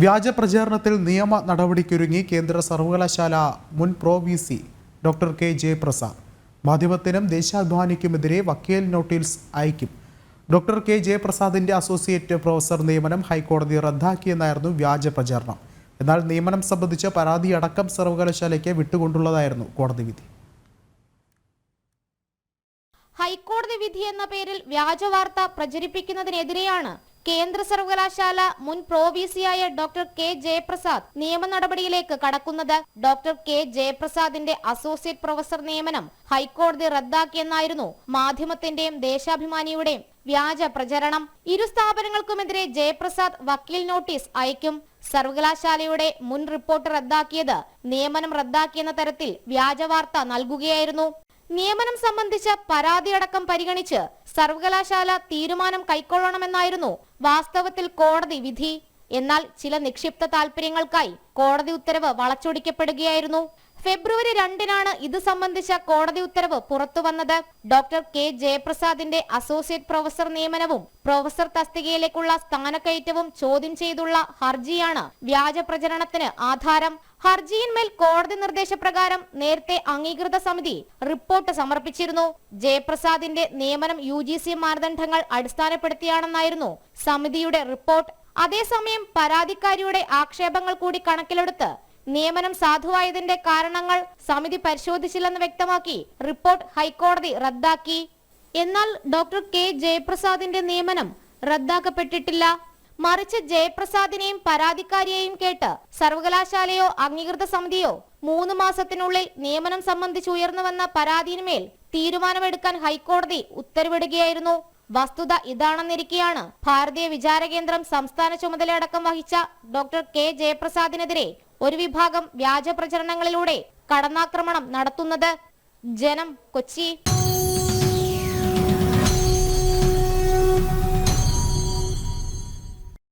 വ്യാജ പ്രചാരണത്തിൽ നിയമ നടപടിക്കൊരുങ്ങി കേന്ദ്ര സർവകലാശാല മുൻ pro V C doctor K Jayaprasad. മാധ്യമത്തിനും ദേശാഭിമാനിക്കുമെതിരെ വക്കീൽ നോട്ടീസ് അയക്കും. ഡോക്ടർ കെ ജയപ്രസാദിന്റെ അസോസിയേറ്റ് പ്രൊഫസർ നിയമനം ഹൈക്കോടതി റദ്ദാക്കിയെന്നായിരുന്നു വ്യാജ പ്രചാരണം. എന്നാൽ നിയമനം സംബന്ധിച്ച പരാതി അടക്കം സർവകലാശാലയ്ക്ക് വിട്ടുകൊണ്ടുള്ളതായിരുന്നു കോടതി വിധി. ഹൈക്കോടതി വിധി എന്ന പേരിൽ വ്യാജവാർത്ത പ്രചരിപ്പിക്കുന്നതിനെതിരെയാണ് കേന്ദ്ര സർവകലാശാല മുൻ പ്രോ വി സിയായ ഡോക്ടർ കെ ജയപ്രസാദ് നിയമ നടപടിയിലേക്ക് കടക്കുന്നത് ഡോക്ടർ കെ ജയപ്രസാദിന്റെ അസോസിയേറ്റ് പ്രൊഫസർ നിയമനം ഹൈക്കോടതി റദ്ദാക്കിയെന്നായിരുന്നു മാധ്യമത്തിന്റെയും ദേശാഭിമാനിയുടെയും വ്യാജ പ്രചരണം. ഇരു സ്ഥാപനങ്ങൾക്കുമെതിരെ ജയപ്രസാദ് വക്കീൽ നോട്ടീസ് അയക്കും. സർവകലാശാലയുടെ മുൻ റിപ്പോർട്ട് റദ്ദാക്കിയത് നിയമനം റദ്ദാക്കിയെന്ന തരത്തിൽ വ്യാജവാർത്ത നൽകുകയായിരുന്നു. നിയമനം സംബന്ധിച്ച പരാതിയടക്കം പരിഗണിച്ച് സർവകലാശാല തീരുമാനം കൈക്കൊള്ളണമെന്നായിരുന്നു വാസ്തവത്തിൽ കോടതി വിധി. എന്നാൽ ചില നിക്ഷിപ്ത താൽപര്യങ്ങൾക്കായി കോടതി ഉത്തരവ് വളച്ചൊടിക്കപ്പെടുകയായിരുന്നു. ഫെബ്രുവരി രണ്ടിനാണ് ഇത് സംബന്ധിച്ച കോടതി ഉത്തരവ് പുറത്തുവന്നത്. ഡോക്ടർ കെ ജയപ്രസാദിന്റെ അസോസിയേറ്റ് പ്രൊഫസർ നിയമനവും പ്രൊഫസർ തസ്തികയിലേക്കുള്ള സ്ഥാനക്കയറ്റവും ചോദ്യം ചെയ്തുള്ള ഹർജിയാണ് വ്യാജ ആധാരം. ഹർജിയിന്മേൽ കോടതി നിർദ്ദേശപ്രകാരം നേരത്തെ അംഗീകൃത സമിതി റിപ്പോർട്ട് സമർപ്പിച്ചിരുന്നു. ജയപ്രസാദിന്റെ നിയമനം യു ജി സി മാനദണ്ഡങ്ങൾ അടിസ്ഥാനപ്പെടുത്തിയാണെന്നായിരുന്നു സമിതിയുടെ റിപ്പോർട്ട്. അതേസമയം പരാതിക്കാരിയുടെ ആക്ഷേപങ്ങൾ കൂടി കണക്കിലെടുത്ത് നിയമനം സാധുവായതിന്റെ കാരണങ്ങൾ സമിതി പരിശോധിച്ചില്ലെന്ന് വ്യക്തമാക്കി റിപ്പോർട്ട് ഹൈക്കോടതി റദ്ദാക്കി. എന്നാൽ ഡോക്ടർ കെ ജയപ്രസാദിന്റെ നിയമനം റദ്ദാക്കപ്പെട്ടിട്ടില്ല. മറിച്ച് ജയപ്രസാദിനെയും പരാതിക്കാരിയെയും കേട്ട് സർവകലാശാലയോ അംഗീകൃത സമിതിയോ മൂന്ന് മാസത്തിനുള്ളിൽ നിയമനം സംബന്ധിച്ച് ഉയർന്നുവന്ന പരാതിയിന്മേൽ തീരുമാനമെടുക്കാൻ ഹൈക്കോടതി ഉത്തരവിടുകയായിരുന്നു. വസ്തുത ഇതാണെന്നിരിക്കെയാണ് ഭാരതീയ വിചാരകേന്ദ്രം സംസ്ഥാന ചുമതലയടക്കം വഹിച്ച ഡോക്ടർ കെ ജയപ്രസാദിനെതിരെ ഒരു വിഭാഗം വ്യാജ പ്രചരണങ്ങളിലൂടെ കടന്നാക്രമണം നടത്തുന്നത്. ജനം കൊച്ചി.